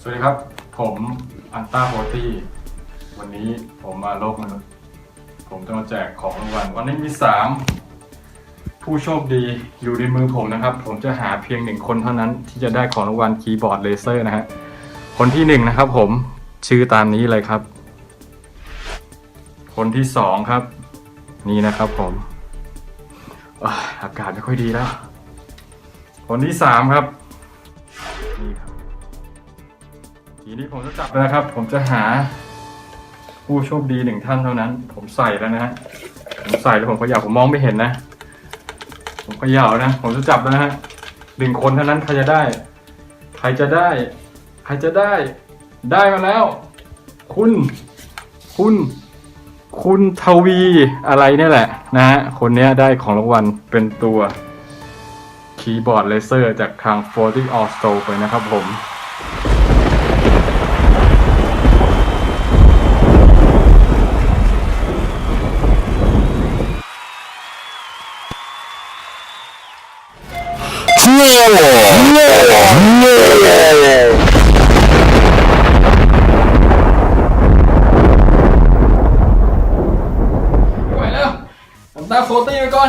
สวัสดีครับ ผมอันต้าโบตี้วันนี้ผมมาโลกมนุษย์ผมจะมาแจกของรางวัลวันนี้มีสามผู้โชคดีอยู่ในมือผมนะครับ ผมจะหาเพียงหนึ่งคนเท่านั้นที่จะได้ของรางวัลคีย์บอร์ดเลเซอร์นะฮะคนที่หนึ่งนะครับ ผมชื่อตามนี้เลยครับ คนที่สองครับ นี่นะครับผมอ่าอากาศไม่ค่อยดีแล้ว คนที่สามครับนี่ครับทีนี้ผมจะจับแล้วนะครับ ผมจะหา ผู้โชคดีหนึ่งท่านเท่านั้น ผมใส่แล้วนะฮะผมใส่แล้วผมเขย่าผมมองไม่เห็นนะ ผมเขย่านะ ผมจะจับแล้วนะฮะหนึ่งคนเท่านั้นใครจะได้ ใครจะได้ ใครจะได้ ได้มาแล้ว คุณ คุณ คุณทวีอะไรเนี่ยแหละ นะฮะคนเนี้ยได้ของรางวัลเป็นตัว คีย์บอร์ดเลเซอร์จากทาง40 All Store ไปนะครับผมไม่ไหวแล้วน้ำตาโฟตี้ไปก่อน